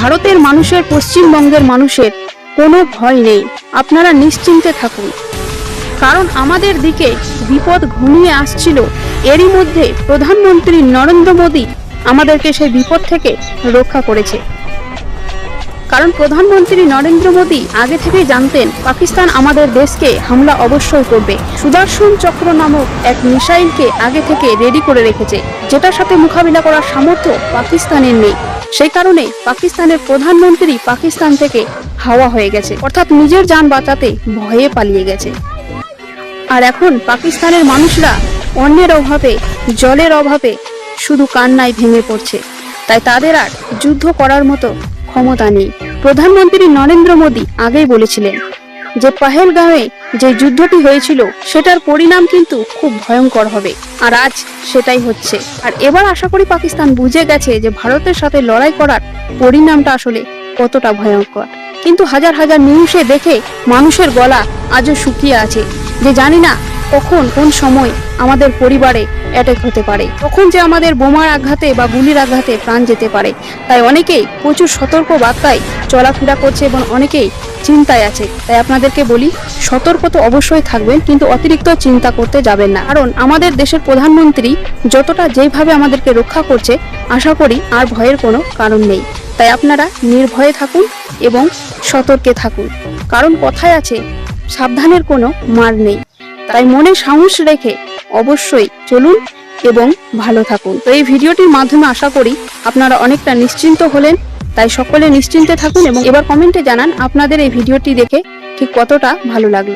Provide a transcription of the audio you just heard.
ভারতের মানুষের, পশ্চিমবঙ্গের মানুষের কোনো ভয় নেই। আপনারা নিশ্চিন্তে থাকুন। কারণ আমাদের দিকে বিপদ ঘনিয়ে আসছিল, এরই মধ্যে প্রধানমন্ত্রী নরেন্দ্র মোদী আমাদেরকে সেই বিপদ থেকে রক্ষা করেছে। কারণ প্রধানমন্ত্রী নরেন্দ্র মোদী আগে থেকেই জানতেন, পাকিস্তান আমাদের দেশকে হামলা অবশ্যই করবে। সুদর্শন চক্র নামক এক মিসাইলকে আগে থেকে রেডি করে রেখেছে, যেটার সাথে মোকাবিলা করার সামর্থ্য পাকিস্তানের নেই। সেই কারণে পাকিস্তানের প্রধানমন্ত্রী পাকিস্তান থেকে হাওয়া হয়ে গেছে। অর্থাৎ নিজের যান বাঁচাতে ভয়ে পালিয়ে গেছে। আর এখন পাকিস্তানের মানুষরা অন্যের অভাবে, জলের অভাবে শুধু কান্নায় ভেঙে পড়ছে। তাই তাদের আর যুদ্ধ করার মতো ক্ষমতা নেই। প্রধানমন্ত্রী নরেন্দ্র মোদী আগেই বলেছিলেন যে পাহেলগাঁওয়ে যে যুদ্ধটি হয়েছিল, সেটার পরিণাম কিন্তু খুব ভয়ঙ্কর হবে। আর আজ সেটাই হচ্ছে। আর এবার আশা করি পাকিস্তান বুঝে গেছে যে ভারতের সাথে লড়াই করার পরিণামটা আসলে কতটা ভয়ঙ্কর। কিন্তু হাজার হাজার নিউজে দেখে মানুষের গলা আজও শুকিয়ে আছে যে জানি না কখন, কোন সময় আমাদের পরিবারে অ্যাটাক হতে পারে। তখন যে আমাদের বোমার আঘাতে বা গুলির আঘাতে প্রাণ যেতে পারে। তাই অনেকেই প্রচুর সতর্ক বার্তায় চলাফেরা করছে এবং অনেকেই চিন্তায় আছে। তাই আপনাদেরকে বলি, সতর্ক তো অবশ্যই থাকবেন, কিন্তু অতিরিক্ত চিন্তা করতে যাবেন না। কারণ আমাদের দেশের প্রধানমন্ত্রী যতটা যেভাবে আমাদেরকে রক্ষা করছে, আশা করি আর ভয়ের কোনো কারণ নেই। তাই আপনারা নির্ভয়ে থাকুন এবং সতর্কে থাকুন। কারণ কথায় আছে, সাবধানের কোনো মার নেই। তাই মনে সাহস রেখে অবশ্যই চলুন এবং ভালো থাকুন। তো এই ভিডিওটির মাধ্যমে আশা করি আপনারা অনেকটা নিশ্চিন্ত হলেন। তাই সকলে নিশ্চিন্তে থাকুন এবং এবার কমেন্টে জানান আপনাদের এই ভিডিওটি দেখে ঠিক কতটা ভালো লাগল।